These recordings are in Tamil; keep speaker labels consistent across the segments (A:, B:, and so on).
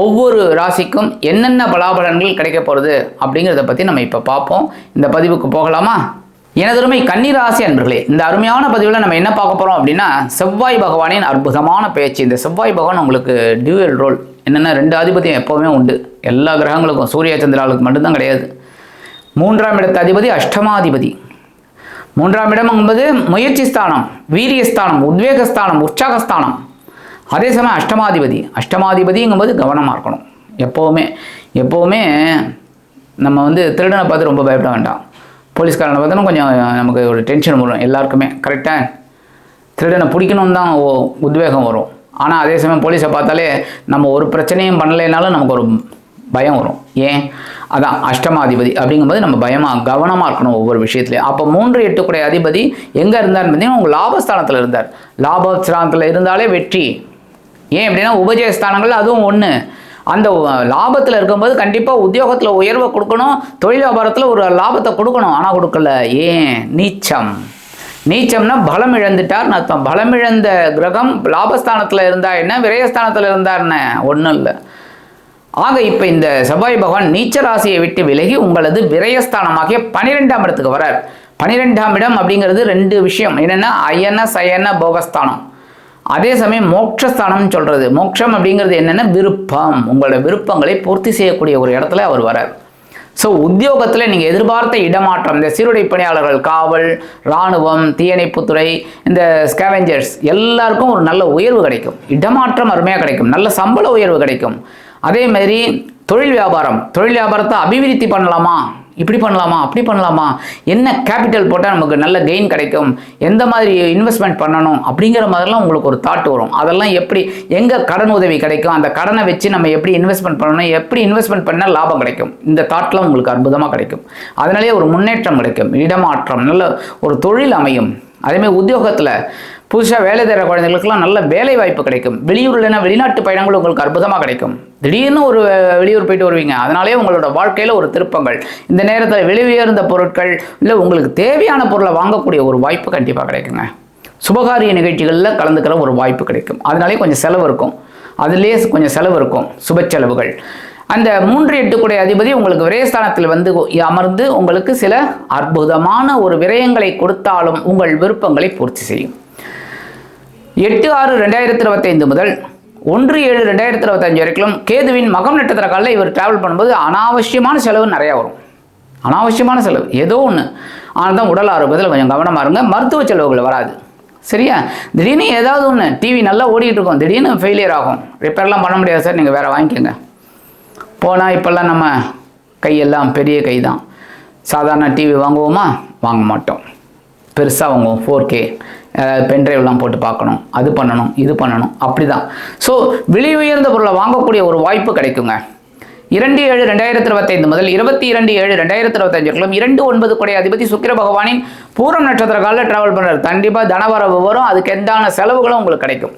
A: ஒவ்வொரு ராசிக்கும் என்னென்ன பலாபலன்கள் கிடைக்க போகிறது அப்படிங்கிறத பற்றி நம்ம இப்போ பார்ப்போம். இந்த பதிவுக்கு போகலாமா? எனதருமை கன்னிராசி அன்பர்களே இந்த அருமையான பதிவில் நம்ம என்ன பார்க்க போகிறோம் அப்படின்னா செவ்வாய் பகவானின் அற்புதமான பேச்சு. இந்த செவ்வாய் பகவான் உங்களுக்கு டியூவல் ரோல் என்னென்னா ரெண்டு ஆதிபத்தியம் எப்போவுமே உண்டு. எல்லா கிரகங்களுக்கும் சூரிய சந்திராளுக்கு மட்டும்தான் கிடையாது. மூன்றாம் இடத்து அதிபதி அஷ்டமாதிபதி. மூன்றாம் இடம் என்பது முயற்சி ஸ்தானம் வீரியஸ்தானம் உத்வேகஸ்தானம் உற்சாகஸ்தானம் அதே சமயம் அஷ்டமாதிபதி. அஷ்டமாதிபதிங்கும்போது கவனமாக இருக்கணும். எப்போவுமே எப்போவுமே நம்ம வந்து திருடனை பார்த்து ரொம்ப பயப்பட வேண்டாம். போலீஸ்காரனை பார்த்தோன்னா கொஞ்சம் நமக்கு ஒரு டென்ஷன் வரும் எல்லாருக்குமே. கரெக்டாக திருடனை பிடிக்கணும்னு தான் ஓ- உத்வேகம் வரும். ஆனால் அதே சமயம் போலீஸை பார்த்தாலே நம்ம ஒரு பிரச்சனையும் பண்ணலைனாலும் நமக்கு ஒரு பயம் வரும். ஏன்? அதான் அஷ்டமாதிபதி அப்படிங்கும்போது நம்ம பயமாக கவனமாக இருக்கணும் ஒவ்வொரு விஷயத்துலையும் அப்போ மூன்று எட்டுக்குடைய அதிபதி எங்கே இருந்தார்னு பார்த்தீங்கன்னா உங்கள் லாபஸ்தானத்தில் இருந்தார். லாபஸ்தானத்தில் இருந்தாலே வெற்றி. ஏன் அப்படின்னா உபஜயஸ்தானங்கள் அதுவும் ஒன்று அந்த லாபத்தில் இருக்கும்போது கண்டிப்பாக உத்தியோகத்தில் உயர்வை கொடுக்கணும் தொழில் வியாபாரத்தில் ஒரு லாபத்தை கொடுக்கணும் ஆனால் கொடுக்கல. ஏன்? நீச்சம். நீச்சம்னா பலம் இழந்துட்டார்னு அர்த்தம். பலம் இழந்த கிரகம் லாபஸ்தானத்தில் இருந்தா என்ன? விரயஸ்தானத்தில் இருந்தா என்ன? ஒன்றும் இல்லை. ஆக இப்போ இந்த செவ்வாய் பகவான் நீச்ச ராசியை விட்டு விலகி உங்களது விரயஸ்தானமாகிய பனிரெண்டாம் இடத்துக்கு வரார். பனிரெண்டாம் இடம் அப்படிங்கிறது ரெண்டு விஷயம். என்னென்னா அயன சயன போகஸ்தானம். அதே சமயம் மோட்சஸ்தானம்னு சொல்கிறது மோட்சம் அப்படிங்கிறது என்னென்னா விருப்பம். உங்களோட விருப்பங்களை பூர்த்தி செய்யக்கூடிய ஒரு இடத்துல அவர் வரார் ஸோ உத்தியோகத்தில் நீங்கள் எதிர்பார்த்த இடமாற்றம் இந்த சீருடை பணியாளர்கள் காவல் இராணுவம் தீயணைப்புத்துறை இந்த ஸ்கேவெஞ்சர்ஸ் எல்லாருக்கும் ஒரு நல்ல உயர்வு கிடைக்கும். இடமாற்றம் அருமையாக கிடைக்கும். நல்ல சம்பள உயர்வு கிடைக்கும். அதே மாதிரி தொழில் வியாபாரம். தொழில் வியாபாரத்தை அபிவிருத்தி பண்ணலாமா? இப்படி பண்ணலாமா? அப்படி பண்ணலாமா? என்ன கேபிட்டல் போட்டால் நமக்கு நல்ல கெயின் கிடைக்கும்? எந்த மாதிரி இன்வெஸ்ட்மெண்ட் பண்ணணும்? அப்படிங்கிற மாதிரிலாம் உங்களுக்கு ஒரு தாட் வரும். அதெல்லாம் எப்படி எங்கே கடன் உதவி கிடைக்கும்? அந்த கடனை வச்சு நம்ம எப்படி இன்வெஸ்ட்மெண்ட் பண்ணணும்? எப்படி இன்வெஸ்ட்மெண்ட் பண்ணால் லாபம் கிடைக்கும்? இந்த தாட்லாம் உங்களுக்கு அற்புதமாக கிடைக்கும். அதனாலேயே ஒரு முன்னேற்றம் கிடைக்கும். இடமாற்றம் நல்ல ஒரு தொழில் அமையும். அதேமாதிரி உத்தியோகத்தில் புதுசாக வேலை தர குழந்தைகளுக்கெல்லாம் நல்ல வேலை வாய்ப்பு கிடைக்கும். வெளியூர் வெளிநாட்டு பயணங்கள் உங்களுக்கு அற்புதமாக கிடைக்கும். திடீர்னு ஒரு வெளியூர் போயிட்டு வருவீங்க. அதனாலே உங்களோட வாழ்க்கையில் ஒரு திருப்பங்கள். இந்த நேரத்தில் விலை உயர்ந்த பொருட்கள் இல்லை உங்களுக்கு தேவையான பொருளை வாங்கக்கூடிய ஒரு வாய்ப்பு கண்டிப்பாக கிடைக்குங்க. சுபகாரிய நிகழ்ச்சிகளில் கலந்துக்கிற ஒரு வாய்ப்பு கிடைக்கும். அதனாலே கொஞ்சம் செலவு இருக்கும். அதுலேயே கொஞ்சம் செலவு இருக்கும். சுப செலவுகள். அந்த மூன்று எட்டுக்குடைய அதிபதி உங்களுக்கு விரயஸ்தானத்தில் வந்து அமர்ந்து உங்களுக்கு சில அற்புதமான ஒரு விரயங்களை கொடுத்தாலும் உங்கள் விருப்பங்களை பூர்த்தி செய்யும். எட்டு ஆறு ரெண்டாயிரத்தி இருபத்தைந்து முதல் ஒன்று ஏழு ரெண்டாயிரத்தி இருபத்தஞ்சு வரைக்கும் கேதுவின் மகம் நட்சத்திர காலில் இவர் டிராவல் பண்ணும்போது அனாவசியமான செலவு நிறையா வரும். அனாவசியமான செலவு. ஏதோ ஒன்று ஆனால் தான் உடல் ஆரோக்கியத்தில் கொஞ்சம் கவனமாக இருங்க. மருத்துவ செலவுகள் வராது. சரியா? திடீர்னு ஏதாவது ஒன்று டிவி நல்லா ஓடிட்டு இருக்கோம். திடீர்னு ஃபெயிலியர் ஆகும். ரிப்பேர்லாம் பண்ண முடியாது சார். நீங்கள் வேறு வாங்கிக்கோங்க. போனால் இப்போல்லாம் நம்ம கையெல்லாம் பெரிய கை தான் சாதாரண டிவி வாங்குவோமா? வாங்க மாட்டோம். பெருசாக வாங்குவோம். ஃபோர் கே பென்ட்ரைவ்லாம் போட்டு பார்க்கணும். அது பண்ணணும் இது பண்ணணும். அப்படி தான் ஸோ விலை உயர்ந்த பொருளை வாங்கக்கூடிய ஒரு வாய்ப்பு கிடைக்குங்க. இரண்டு ஏழு ரெண்டாயிரத்தி இருபத்தைந்து முதல் இருபத்தி இரண்டு ஏழு ரெண்டாயிரத்தி இருபத்தஞ்சுக்குள்ளும் இரண்டு ஒன்பது கொடை அதிபதி சுக்கிர பகவானின் பூரம் நட்சத்திர காலில் ட்ராவல் பண்ணுறது கண்டிப்பாக தனவரவு வரும். அதுக்கு எந்தான செலவுகளும் உங்களுக்கு கிடைக்கும்.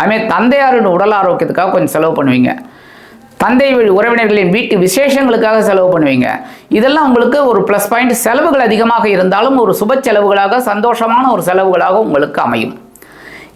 A: அதுமாதிரி தந்தையாரின் உடல் ஆரோக்கியத்துக்காக கொஞ்சம் செலவு பண்ணுவீங்க. தந்தை வழி உறவினர்களின் வீட்டு விசேஷங்களுக்காக செலவு பண்ணுவீங்க. இதெல்லாம் உங்களுக்கு ஒரு ப்ளஸ் பாயிண்ட் செலவுகள் அதிகமாக இருந்தாலும் ஒரு சுப செலவுகளாக சந்தோஷமான ஒரு செலவுகளாக உங்களுக்கு அமையும்.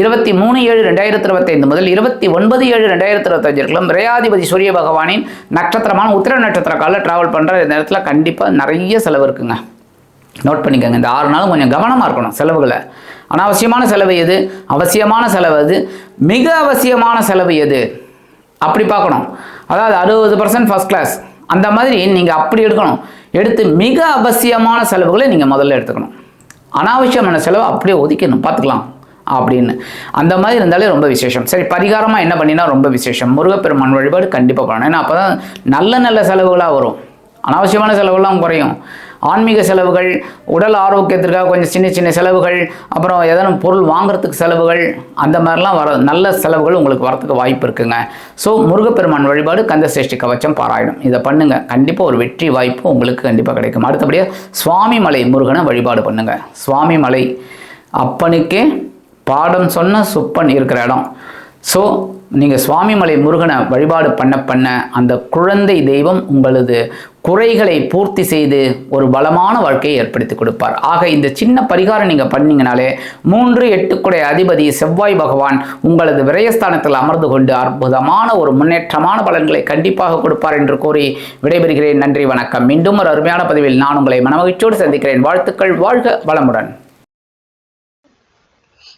A: இருபத்தி மூணு ஏழு ரெண்டாயிரத்தி இருபத்தைந்து முதல் இருபத்தி ஒன்பது ஏழு ரெண்டாயிரத்தி இருபத்தஞ்சிற்குள்ளும் விரையாதிபதி சூரிய பகவானின் நட்சத்திரமான உத்திர நட்சத்திர காலில் ட்ராவல் பண்ணுற இந்த நேரத்தில் கண்டிப்பாக நிறைய செலவு இருக்குங்க. நோட் பண்ணிக்கோங்க இந்த ஆறு நாளும் கொஞ்சம் கவனமாக இருக்கணும் செலவுகளை. அனாவசியமான செலவு எது? அவசியமான செலவு எது மிக அவசியமான செலவு எது? அப்படி பார்க்கணும். அதாவது அறுபது பர்சன்ட் ஃபஸ்ட் கிளாஸ் அந்த மாதிரி நீங்கள் அப்படி எடுக்கணும். எடுத்து மிக அவசியமான செலவுகளை நீங்கள் முதல்ல எடுத்துக்கணும். அனாவசியமான செலவை அப்படியே ஒதுக்கணும் பார்த்துக்கலாம். அப்படின்னு. அந்த மாதிரி இருந்தாலே ரொம்ப விசேஷம். சரி பரிகாரமாக என்ன பண்ணினா ரொம்ப விசேஷம். முருகப்பெருமான் வழிபாடு கண்டிப்பாக பண்ணணும். ஏன்னா அப்போ தான் நல்ல நல்ல செலவுகளாக வரும். அனாவசியமான செலவுலாம் குறையும். ஆன்மீக செலவுகள் உடல் ஆரோக்கியத்திற்காக கொஞ்சம் சின்ன சின்ன செலவுகள் அப்புறம் ஏதேனும் பொருள் வாங்குறதுக்கு செலவுகள் அந்த மாதிரிலாம் வர நல்ல செலவுகள் உங்களுக்கு வரத்துக்கு வாய்ப்பு இருக்குங்க. ஸோ முருகப்பெருமான் வழிபாடு கந்தசேஷ்டி கவச்சம் பாராயணம். இதை பண்ணுங்கள் கண்டிப்பாக ஒரு வெற்றி வாய்ப்பு உங்களுக்கு கண்டிப்பாக கிடைக்கும். அடுத்தபடியாக சுவாமி மலை முருகனை வழிபாடு பண்ணுங்கள் சுவாமி மலை அப்பனுக்கே பாடம் சொன்ன சுப்பன் இருக்கிற இடம். ஸோ நீங்கள் சுவாமிமலை முருகனை வழிபாடு பண்ண பண்ண அந்த குழந்தை தெய்வம் உங்களது குறைகளை பூர்த்தி செய்து ஒரு பலமான வாழ்க்கையை ஏற்படுத்தி கொடுப்பார். ஆக இந்த சின்ன பரிகாரம் நீங்கள் பண்ணீங்கனாலே மூன்று எட்டுக்குடைய அதிபதி செவ்வாய் பகவான் உங்களது விரயஸ்தானத்தில் அமர்ந்து கொண்டு அற்புதமான ஒரு முன்னேற்றமான பலன்களை கண்டிப்பாக கொடுப்பார் என்று கூறி விடைபெறுகிறேன். நன்றி வணக்கம். மீண்டும் ஒரு அருமையான பதிவில் நான் உங்களை மனமகிழ்ச்சியோடு சந்திக்கிறேன். வாழ்த்துக்கள் வாழ்க வளமுடன்.